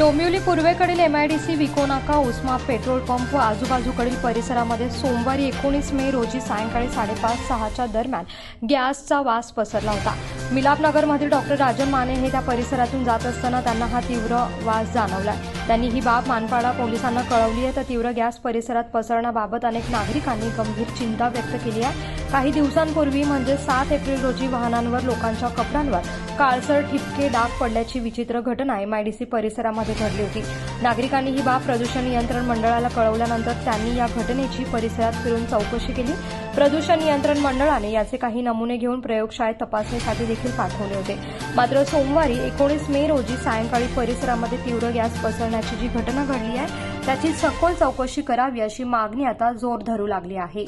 डोंबिवली पूर्वेकडील M I D C विकोनाका उस्मा पेट्रोल पंप व आजूबाजूकडील परिसरामध्ये सोमवारी एकोणीस मे रोजी सायंकाळी साडेपाच सहाच्या दरम्यान गॅसचा वास पसरला होता. मिलापनगरमधील डॉक्टर राजन माने हे त्या परिसरातून जात असताना त्यांना हा तीव्र वास जाणवला त्यांनी ही बाब मानपाडा पोलिसांना कळवली आहे. तर तीव्र गॅस परिसरात पसरण्याबाबत अनेक नागरिकांनी गंभीर चिंता व्यक्त केली आहे. काही दिवसांपूर्वी म्हणजे सात एप्रिल रोजी वाहनांवर लोकांच्या कपड्यांवर काळसर ठिपके डाग पडल्याची विचित्र घटना एमआयडीसी परिसरामध्ये घडली होती. नागरिकांनी ही बाब प्रदूषण नियंत्रण मंडळाला कळवल्यानंतर त्यांनी या घटनेची परिसरात फिरून चौकशी केली. प्रदूषण नियंत्रण मंडळाने याचे काही नमुने घेऊन प्रयोगशाळेत तपासणीसाठी देखील पाठवले होते. मात्र सोमवारी एकोणीस मे रोजी सायंकाळी परिसरामध्ये तीव्र गॅस पसरण्याची जी घटना घडली आहे त्याची सखोल चौकशी करावी अशी मागणी आता जोर धरू लागली आहे.